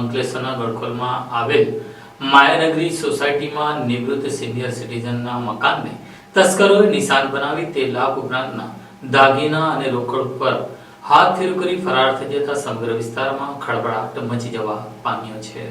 અંકલેશ્વરના ગડખોલમાં આવેલ માયાનગરી સોસાયટીમાં નિવૃત્ત સિનિયર સિટીઝનના મકાનને તસ્કરોએ નિશાન બનાવી તે લાખ ઉપરાંતના દાગીના અને રોકડ ઉપર હાથ ફેરું કરી ફરાર થઈ જતા સમગ્ર વિસ્તારમાં ખળભળાટ મચી જવા પામ્યો છે.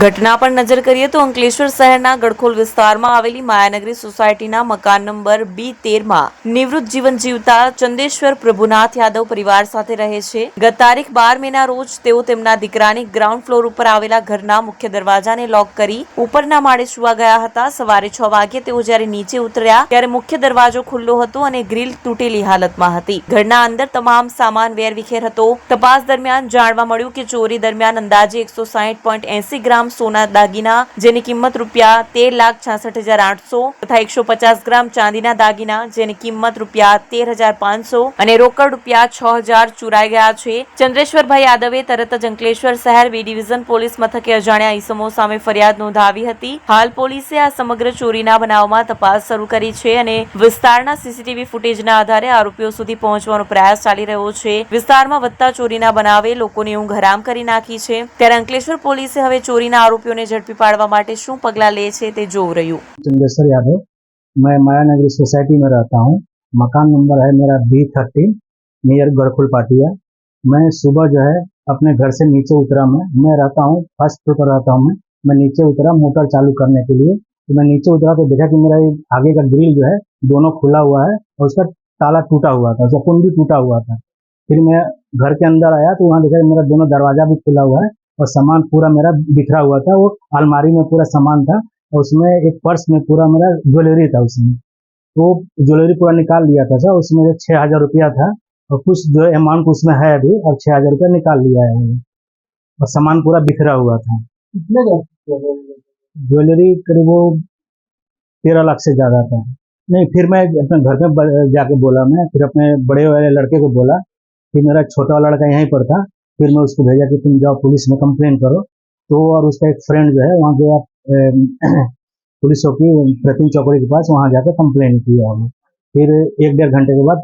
ઘટના પર નજર કરીએ તો અંકલેશ્વર શહેરના ગડખોલ વિસ્તારમાં આવેલી માયાનગરી સોસાયટીના મકાન નંબર બી તેરમાં નિવૃત્ત જીવન જીવતા ચંદેશ્વર પ્રભુનાથ યાદવ પરિવાર સાથે રહે છે. ગત તારીખ બાર મેના રોજ તેઓ તેમના દીકરાની ગ્રાઉન્ડ ફ્લોર ઉપર આવેલા ઘરના મુખ્ય દરવાજાને લોક કરી ઉપરના માળે સુવા ગયા હતા. સવારે છ વાગ્યે તેઓ જ્યારે નીચે ઉતર્યા ત્યારે મુખ્ય દરવાજો ખુલ્લો હતો અને ગ્રીલ તૂટેલી હાલતમાં હતી. ઘરના અંદર તમામ સામાન વેરવિખેર હતો. તપાસ દરમિયાન જાણવા મળ્યું કે ચોરી દરમિયાન અંદાજે એકસો સાહીઠ પોઈન્ટ એસી ગ્રામ સોના દાગીના, જેની કિંમત રૂપિયા તેર લાખ છાસઠ હજાર આઠસો તથા એકસો પચાસ ગ્રામ ચાંદીના દાગીના, જેની કિંમત રૂપિયા તેર હજાર પાંચસો અને રોકડ રૂપિયા છ હજાર ચોરાઈ ગયા છે. ચંદ્રેશ્વરભાઈ યાદવે તરત જ અંકલેશ્વર શહેર બી ડિવિઝન પોલીસ મથકે અજાણ્યા ઈસમો સામે ફરિયાદ નોંધાવી હતી. હાલ પોલીસે આ સમગ્ર ચોરીના બનાવમાં તપાસ શરૂ કરી છે અને વિસ્તારના સીસીટીવી ફૂટેજના આધારે આરોપીઓ સુધી પહોંચવાનો પ્રયાસ ચાલી રહ્યો છે. વિસ્તારમાં વધતા ચોરીના બનાવે લોકોની ઊંઘ હરામ કરી નાખી છે. ત્યારે અંકલેશ્વર પોલીસે હવે ચોરીના આરોપીઓને ઝડપી પાડવા માટે શું પગલાં લે છે તે જોવું રહ્યું चंदेश्वर यादव मैं माया नगरी सोसाइटी में रहता हूँ मकान नंबर है मेरा B thirteen near Garhkul Patiya मैं सुबह जो है अपने घर से नीचे उतरा मैं मैं रहता हूँ फर्स्ट फ्लोर पर रहता हूँ मैं मैं नीचे उतरा मोटर चालू करने के लिए तो मैं नीचे उतरा तो देखा कि मेरा ये आगे का ग्रिल जो है दोनों खुला हुआ है और उसका ताला टूटा हुआ था उसका कुंडी टूटा हुआ था फिर मैं घर के अंदर आया तो वहाँ देखा कि मेरा दोनों दरवाजा भी खुला हुआ है और सामान पूरा मेरा बिखरा हुआ था वो अलमारी में पूरा सामान था और उसमें एक पर्स में पूरा मेरा ज्वेलरी था उसमें। वो ज्वेलरी पूरा निकाल लिया था सर उसमें छः हज़ार रुपया था और कुछ जो अमाउंट उसमें है अभी और छः हज़ार रुपया निकाल लिया है और सामान पूरा बिखरा हुआ था। ज्वेलरी करीब वो तेरह लाख से ज़्यादा था। नहीं फिर मैं अपने घर में जाके बोला मैं फिर अपने बड़े वाले लड़के को बोला कि मेरा छोटा वाला लड़का यहीं पर था फिर मैं उसको भेजा कि तुम जाओ पुलिस में कंप्लेन करो तो और उसका एक फ्रेंड जो है, वहाँ गया पुलिस चौकी, प्रतिम चौकड़ी के पास, वहाँ जाकर कंप्लेन किया। फिर एक डेढ़ घंटे के बाद